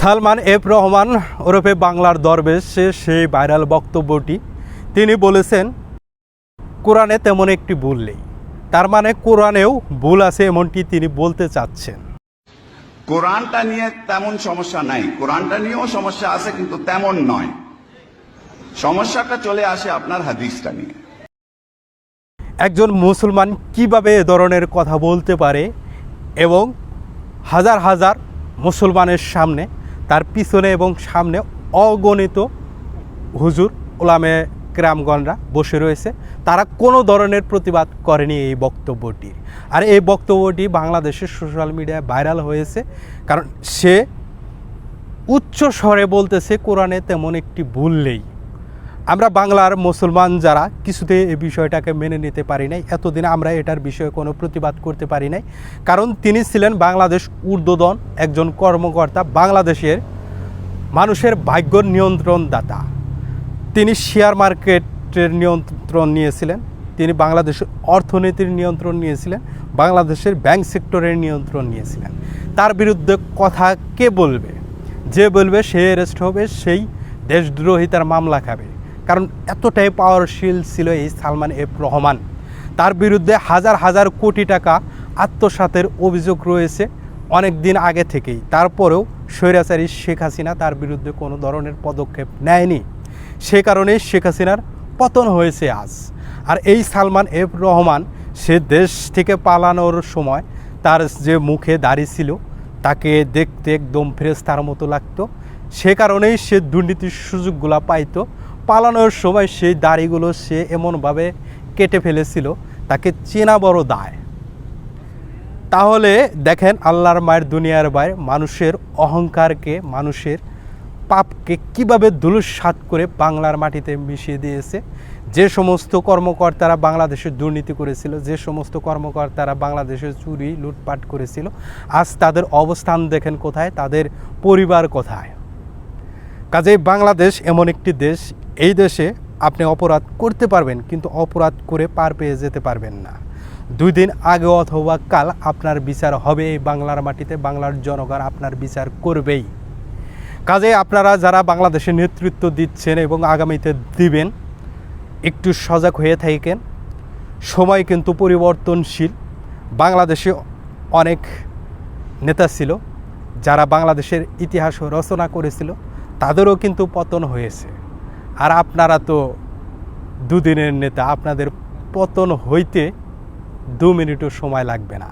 Salman F Rahman ওরফে বাংলার দরবেশ সে সেই ভাইরাল বক্তব্যটি তিনি বলেছেন কোরআনে তেমন একটি ভুল নেই। তার মানে কোরআনেও ভুল আছে এমনটি তিনি বলতে চাচ্ছেন। কোরআনটা নিয়ে তেমন সমস্যা নাই। কোরআনটা নিয়েও সমস্যা আছে কিন্তু তেমন নয়। সমস্যাটা চলে আসে আপনার হাদিসটা নিয়ে। একজন মুসলমান কীভাবে এ ধরনের কথা বলতে পারে এবং হাজার হাজার মুসলমানের সামনে তার পিছনে এবং সামনে অগণিত হুজুর, ওলামে ক্রামগণরা বসে রয়েছে। তারা কোনো ধরনের প্রতিবাদ করেনি এই বক্তব্যটির। আর এই বক্তব্যটি বাংলাদেশের সোশ্যাল মিডিয়ায় ভাইরাল হয়েছে, কারণ সে উচ্চ স্বরে বলতেছে, কোরআনে তেমন একটি ভুল নেই। আমরা বাংলার মুসলমান যারা কিছুতে এই বিষয়টাকে মেনে নিতে পারি নাই, এতদিন আমরা এটার বিষয়ে কোনো প্রতিবাদ করতে পারি নাই। কারণ তিনি ছিলেন বাংলাদেশ ঊর্ধ্বতন একজন কর্মকর্তা, বাংলাদেশের মানুষের ভাগ্য নিয়ন্ত্রণদাতা। তিনি শেয়ার মার্কেটের নিয়ন্ত্রণ নিয়েছিলেন, তিনি বাংলাদেশের অর্থনীতির নিয়ন্ত্রণ নিয়েছিলেন, বাংলাদেশের ব্যাংক সেক্টরের নিয়ন্ত্রণ নিয়েছিলেন। তার বিরুদ্ধে কথা কে বলবে? যে বলবে সে অ্যারেস্ট হবে, সেই দেশদ্রোহিতার মামলা খাবে। কারণ এতটাই পাওয়ারশীল ছিল এই সালমান এফ রহমান। তার বিরুদ্ধে হাজার হাজার কোটি টাকা আত্মসাতের অভিযোগ রয়েছে অনেক দিন আগে থেকেই। তারপরেও স্বৈরাচারী শেখ হাসিনা তার বিরুদ্ধে কোনো ধরনের পদক্ষেপ নেয়নি। সে কারণে শেখ হাসিনার পতন হয়েছে আজ। আর এই সালমান এফ রহমান সে দেশ থেকে পালানোর সময় তার যে মুখে দাড়ি ছিল, তাকে দেখতে একদম ফ্রেস তার মতো লাগতো। সে কারণেই সে দুর্নীতির সুযোগগুলো পাইতো। পালানোর সময় সেই দাড়িগুলো সে এমনভাবে কেটে ফেলেছিল, তাকে চেনা বড় দায়। তাহলে দেখেন আল্লাহর মায়ের দুনিয়ার বাইরে মানুষের অহংকারকে, মানুষের পাপকে কীভাবে ধুলুসাৎ করে বাংলার মাটিতে মিশিয়ে দিয়েছে। যে সমস্ত কর্মকর্তারা বাংলাদেশের দুর্নীতি করেছিল, যে সমস্ত কর্মকর্তারা বাংলাদেশের চুরি, লুটপাট করেছিল, আজ তাদের অবস্থান দেখেন কোথায়? তাদের পরিবার কোথায়? কাজেই বাংলাদেশ এমন একটি দেশ, এই দেশে আপনি অপরাধ করতে পারবেন, কিন্তু অপরাধ করে পার পেয়ে যেতে পারবেন না। দুই দিন আগে অথবা কাল আপনার বিচার হবে এই বাংলার মাটিতে, বাংলার জনগণ আপনার বিচার করবেই। কাজে আপনারা যারা বাংলাদেশে নেতৃত্ব দিচ্ছেন এবং আগামীতে দিবেন, একটু সজাগ হয়ে থাকেন। সময় কিন্তু পরিবর্তনশীল। বাংলাদেশে অনেক নেতা ছিল, যারা বাংলাদেশের ইতিহাস রচনা করেছিল। তাদেরও কিন্তু পতন হয়েছে। আর আপনারা তো দুদিনের নেতা, আপনাদের পতন হইতে দু মিনিটও সময় লাগবে না।